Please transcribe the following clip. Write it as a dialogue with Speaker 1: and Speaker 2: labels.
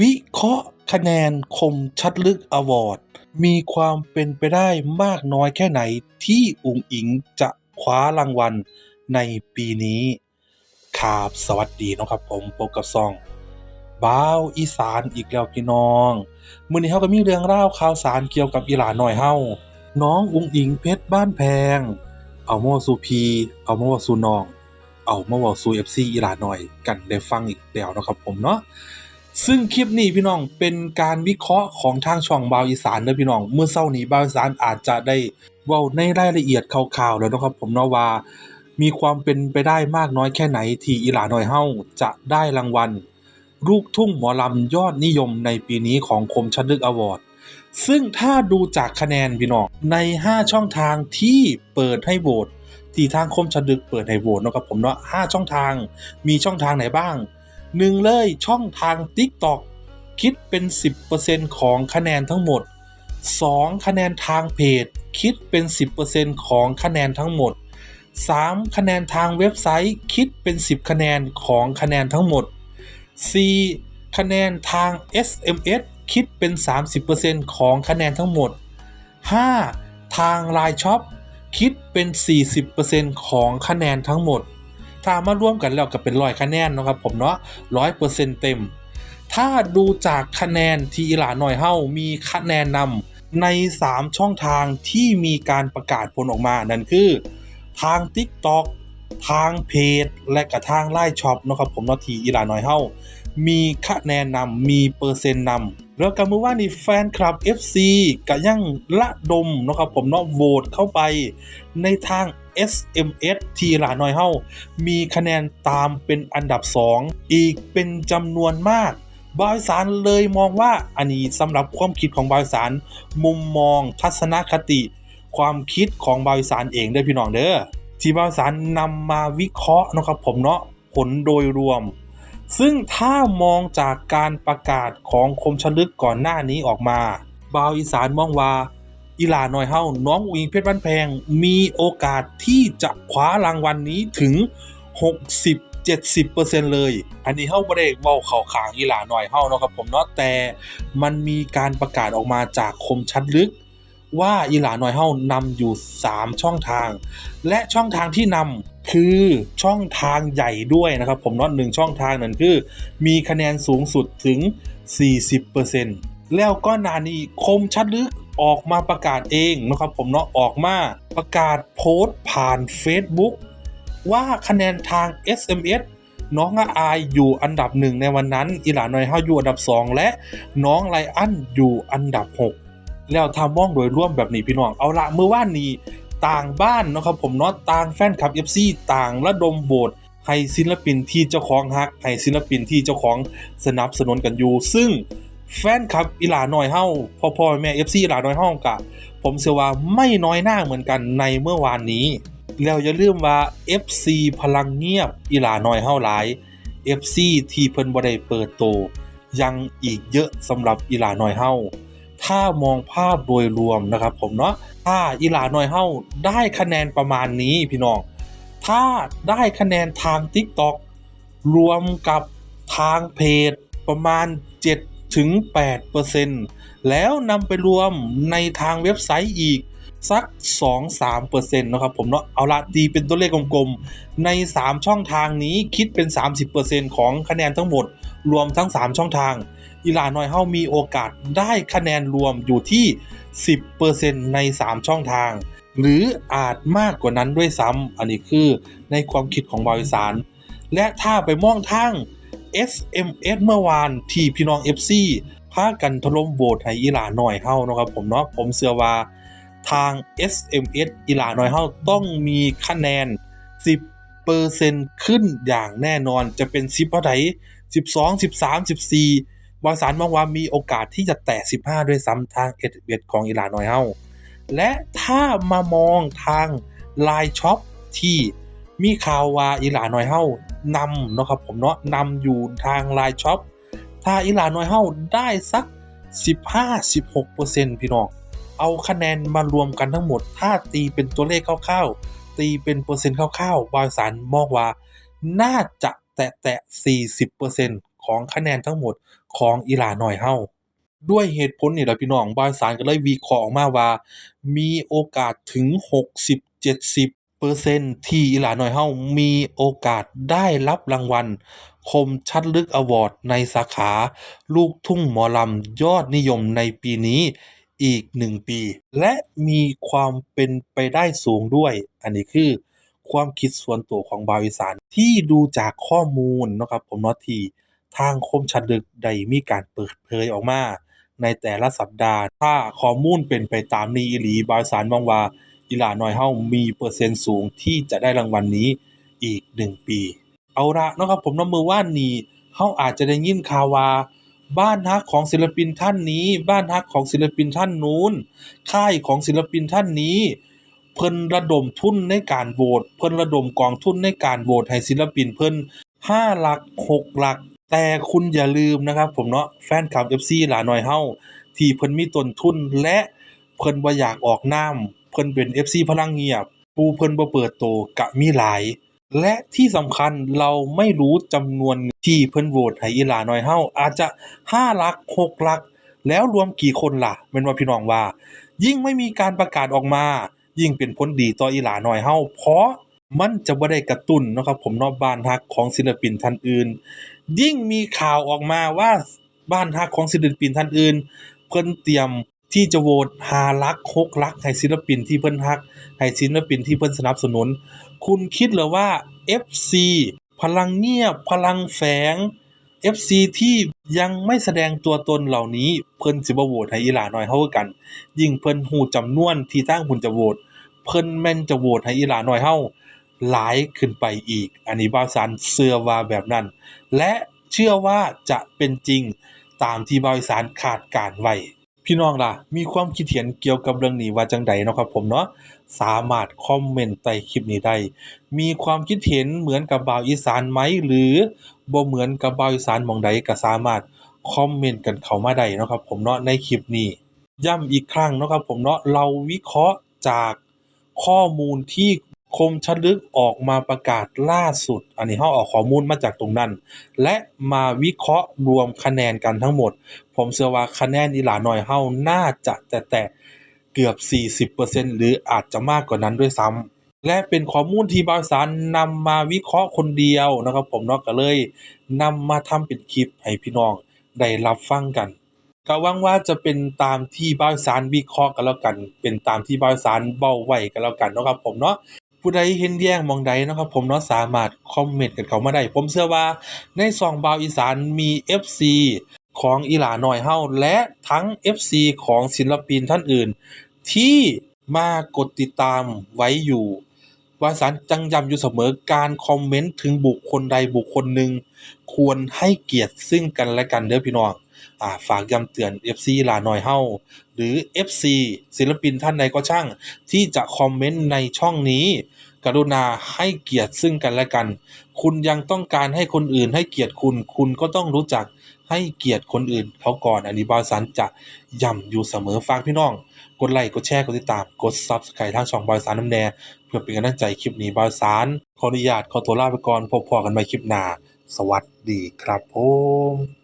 Speaker 1: วิเคราะห์คะแนนคมชัดลึกอวอร์ด มีความเป็นไปได้มากน้อยแค่ไหนที่อุ๋งอิงจะคว้ารางวัลในปีนี้ครับสวัสดีนะครับผมพบกับซองบ้าวอีสานอีกแล้วพี่น้อง มื้อนี้เฮาก็มีเรื่องราวข่าวสารเกี่ยวกับอีหลาน้อยเฮาน้องอุ๋งอิงเพชรบ้านแพง เอามาว้าสู่พีเอามาว้าสู่น้อง เอามาว้าสู่ FC อีหลาน้อยกันได้ฟังอีกแล้วนะครับผมเนาะ ซึ่งคลิปนี้พี่น้องเป็นการวิเคราะห์ของทางช่องบาวอีสานเด้อพี่น้อง เมื่อเช้านี้บาวอีสานอาจจะได้เว้าในรายละเอียดคร่าวๆแล้วนะครับผมเนาะว่ามีความเป็นไปได้มากน้อยแค่ไหน ที่อีหลาน้อยเฮาจะได้รางวัลลูกทุ่งหมอลำยอดนิยมในปีนี้ของคมชัดลึกอวอร์ดซึ่งถ้าดูจากคะแนนพี่น้องใน 5 ช่องทางที่เปิดให้โหวตที่ทางคมชัดลึกเปิดให้โหวตนะครับผมเนาะ5ช่องทางมีช่องทางไหนบ้าง หนึ่งเลยช่องทาง TikTok คิดเป็น 10%ของคะแนนทั้งหมด 2 คะแนนทางเพจ คิดเป็น 10%ของคะแนนทั้งหมด 3 คะแนนทางเว็บไซต์ คิดเป็น 10 คะแนนของคะแนนทั้งหมด 4 คะแนนทาง SMS คิดเป็น 30%ของคะแนนทั้งหมด 5. ทาง Line Shop คิดเป็น 40%ของคะแนนทั้งหมด ถ้ามาร่วมกันแล้วก็เป็นร้อยคะแนนนะครับผมเนาะร้อยเปอร์เซ็นต์เต็ม ถ้าดูจากคะแนนที่อีหลาหน่อยเฮามีคะแนนนำใน 3 ช่องทางที่มีการประกาศผลออกมานั่นคือ ทาง TikTok ทางเพจ และก็ทางไลน์ช็อปนะครับผมเนาะทีอีหลาหน่อยเฮา มีคะแนนนำมีเปอร์เซ็นต์นำแล้วก็เมื่อวานนี้แฟนคลับ FC ก็ยังละดมนะครับผมเนาะโหวตเข้าไปในทาง SMS ที่อีหลาน้อยเฮามีคะแนนตามเป็นอันดับ 2 อีกเป็นจำนวนมากบอีสารเลยมองว่าอันนี้สำหรับความคิดของบอีสารมุมมองทัศนคติ ความคิดของบอีสานเองเด้พี่น้องเด้อที่บอีสารนำมาวิเคราะห์นะครับผมเนาะผลโดยรวม ซึ่งถ้ามองจากการประกาศของคมชลึกก่อนหน้านี้ออกมาบาวอีสานมองว่าอีหลาหน้อยเฮาน้องอุ๋งเพชรบ้านแพง มีโอกาสที่จะคว้ารางวัลนนี้ถึง 60-70%เลย อันนี้เฮาบ่ได้เว้าเข้าขางอีหลาหน้อยเฮาเนาะครับผมเนาะแต่มันมีการประกาศออกมาจากคมชัดลึก ว่าอีหลาน้อยเฮานำอยู่ 3 ช่องทาง และช่องทางที่นำคือช่องทางใหญ่ด้วยนะครับ ผมเนาะหนึ่งช่องทางนั่นคือ มีคะแนนสูงสุดถึง 40%แล้วก็นานีคมชัดลึกออกมาประกาศเองนะครับ ผมเนาะออกมาประกาศโพสต์ผ่าน Facebook ว่าคะแนนทาง SMS น้องอาอายอยู่อันดับหนึ่งในวันนั้น อีหลาน้อยเฮาอยู่อันดับ 2 และน้องไลอันอยู่อันดับ 6 แล้วทำมองโดยร่วมแบบนี้พี่น้อง เอาละเมื่อว่านนี้ต่างบ้านนะครับผมเนาะต่างแฟนคลับ FC ต่างระดมโบสให้ศิลปินที่เจ้าของฮักให้ศิลปินที่เจ้าของสนับสนุนกันอยู่ ซึ่งแฟนคลับอีหลาน้อยเฮาพ่อพ่อแม่ FC อีหลาน้อยเฮากะ ผมเชื่อว่าไม่น้อยหน้าเหมือนกันในเมื่อวานนี้ แล้วอย่าลืมว่า FC พลังเงียบอีหลาน้อยเฮาหลาย FC ที่เพิ่นบ่ได้เปิดโตยังอีกเยอะสำหรับอีหลาน้อยเฮา ถ้ามองภาพโดยรวมนะครับผมเนาะถ้าอีหลาน้อยเฮาได้คะแนนประมาณนี้พี่น้อง ถ้าได้คะแนนทาง TikTok รวมกับทางเพจประมาณ7ถึง8%แล้วนำไปรวมในทางเว็บไซต์อีกสัก 2-3%นะครับผมเนาะเอาละตีเป็นตัวเลขกลมๆ ใน 3 ช่องทางนี้คิดเป็น 30%ของคะแนนทั้งหมด รวมทั้ง 3 ช่องทาง อีหลาน้อยเฮามีโอกาสได้คะแนนรวมอยู่ที่ 10%ใน 3 ช่องทาง หรืออาจมากกว่านั้นด้วยซ้ำอันนี้คือในความคิดของบาวิสานและถ้าไปมองทาง SMS เมื่อวานที่พี่น้อง FC พากันถล่มโหวตให้อีหลาน้อยเฮานะครับผมเนาะผมเชื่อว่าทาง SMS อีหลาน้อยเฮาต้องมีคะแนน 10%ขึ้นอย่างแน่นอนจะเป็น10เท่าไหร่12 13 14 วาสารมองว่ามีโอกาสที่จะแตะ 15 ด้วยซ้ำทาง SMS ของอีหลาน้อยเฮาและถ้ามามองทาง Line Shop ที่มีข่าวว่าอีหลาน้อยเฮานำเนาะครับผมเนาะนำอยู่ทาง Line Shop ถ้าอีหลาน้อยเฮาได้สัก 15-16%พี่น้องเอาคะแนนมารวมกันทั้งหมด ถ้าตีเป็นตัวเลขคร่าวๆ ตีเป็นเปอร์เซ็นต์คร่าวๆบริษัทมองว่า น่าจะแตะแตะ40% ของคะแนนทั้งหมดของอีหลาน้อยเฮาด้วยเหตุผลนี่แหละพี่น้องบาวิสานก็เลยวิเคราะห์ออกมาว่า มีโอกาสถึง 60-70%ที่อีหลาน้อยเฮามีโอกาสได้รับรางวัล คมชัดลึกอวอร์ดในสาขา ลูกทุ่งหมอลำยอดนิยมในปีนี้อีก1ปี และมีความเป็นไปได้สูงด้วย อันนี้คือความคิดส่วนตัวของบาวอีสานที่ดูจากข้อมูลนะครับผมเนาะที่ ทางคมชัดลึกได้มีการเปิดเผยออกมา ในแต่ละสัปดาห์ ถ้าข้อมูลเป็นไปตามนี้อีหลีบาวสานมองว่าอีหลาน้อยเฮามีเปอร์เซ็นต์สูงที่จะได้รางวัลนี้อีก 1 ปี เอาละเนาะครับผมนาะมื้อว่านนี้เฮาอาจจะได้ยินข่าวว่าบ้านฮักของศิลปินท่านนี้ บ้านฮักของศิลปินท่านนู้น ค่ายของศิลปินท่านนี้ เพิ่นระดมทุนในการโหวตเพิ่นระดมกองทุนในการโหวตให้ศิลปินเพิ่น5หลัก 6 หลัก แต่คุณอย่าลืมนะครับผมเนาะแฟนคลับ FC หลาน้อยเฮาที่เพิ่นมีต้นทุนและเพิ่นบ่อยากออกนามเพิ่นเป็น FC พลังเงียบผู้เพิ่นบ่เปิดโตก็มีหลาย และที่สำคัญเราไม่รู้จำนวนที่เพิ่นโหวตให้อีหลาน้อยเฮาอาจจะ5หลัก6หลัก แล้วรวมกี่คนล่ะแม่นว่าพี่น้องว่า ยิ่งไม่มีการประกาศออกมา ยิ่งเป็นผลดีต่ออีหลาน้อยเฮาเพราะมันจะบ่ได้กระตุ้นนะครับผมเนาะบ้านฮักของศิลปินท่านอื่น ยิ่งมีข่าวออกมาว่าบ้านฮักของศิลปินท่านอื่น เพิ่นเตรียมที่จะโหวต5หลัก6หลักให้ศิลปินที่เพิ่นฮักให้ศิลปินที่เพิ่นสนับสนุน คุณคิดหรือว่า FC พลังเงียบ พลังแฝง FC ที่ยังไม่แสดงตัวตนเหล่านี้เพิ่นสิบ่โหวตให้อีหลาน้อยเฮากัน ยิ่งเพิ่นฮู้จำนวนที่ทางเพิ่นจะโหวตเพิ่นแม่นจะโหวตให้อีหลาน้อยเฮาหลายขึ้นไปอีก อันนี้บ่าวสานเชื่อว่าแบบนั้น และเชื่อว่าจะเป็นจริงตามที่บ่าวอีสานคาดการไว้พี่น้องล่ะ มีความคิดเห็นเกี่ยวกับเรื่องนี้ว่าจังใดเนาะครับผมเนาะสามารถคอมเมนต์ใต้คลิปนี้ได้ มีความคิดเห็นเหมือนกับบ่าวอีสานไหม หรือบ่เหมือนกับบ่าวอีสานมองใดก็สามารถคอมเมนต์กันเข้ามาได้เนาะครับผมเนาะในคลิปนี้ ย้ำอีกครั้งเนาะครับผมเนาะเราวิเคราะห์จากข้อมูลที่ คมชัดลึกออกมาประกาศล่าสุด อันนี้เราเอาข้อมูลมาจากตรงนั้น และมาวิเคราะห์รวมคะแนนกันทั้งหมด ผมเชื่อว่าคะแนนอีหลาหน้อยเฮาน่าจะแต่แต่เกือบ 40%หรืออาจจะมากกว่านั้นด้วยซ้ำและเป็นข้อมูลที่บาวสานนำมาวิเคราะห์คนเดียวนะครับผมเนาะก็เลยนำมาทำเป็นคลิปให้พี่น้องได้รับฟังกันก็หวังว่าจะเป็นตามที่บ่าวสานวิเคราะห์กันแล้วกัน เป็นตามที่บ่าวสานเว้าไว้กันแล้วกันนะครับผมเนาะ ผู้ใดเห็นแย้งมองใดนะครับ ผมเนาะสามารถคอมเมนต์กันเขามาได้ ผมเชื่อว่าในซองบาวอีสานมี FC ของอีหลาน้อยเฮาและทั้ง FC ของศิลปินท่านอื่น ที่มากดติดตามไว้อยู่ว่าสานจังยำอยู่เสมอการคอมเมนต์ถึงบุคคลใดบุคคลหนึ่ง ควรให้เกียรติซึ่งกันและกันเด้อพี่น้องอ่าฝากย้ำเตือน FC หลาน้อยเฮาหรือ FC ศิลปินท่านใดก็ช่าง ที่จะคอมเมนต์ในช่องนี้ กรุณาให้เกียรติซึ่งกันและกัน คุณยังต้องการให้คนอื่นให้เกียรติคุณ คุณก็ต้องรู้จักให้เกียรติคนอื่นเขาก่อนอันนี้บาวอีสานจะย้ำอยู่เสมอฝากพี่น้อง กดไลค์กดแชร์กดติดตามกด Subscribe ทางช่องบาวอีสานนำแน่เพื่อเป็นกำลังใจคลิปนี้บาวอีสานขออนุญาตขอตัวลาไปก่อนพบพอกันใหม่คลิปหน้า สวัสดีครับผม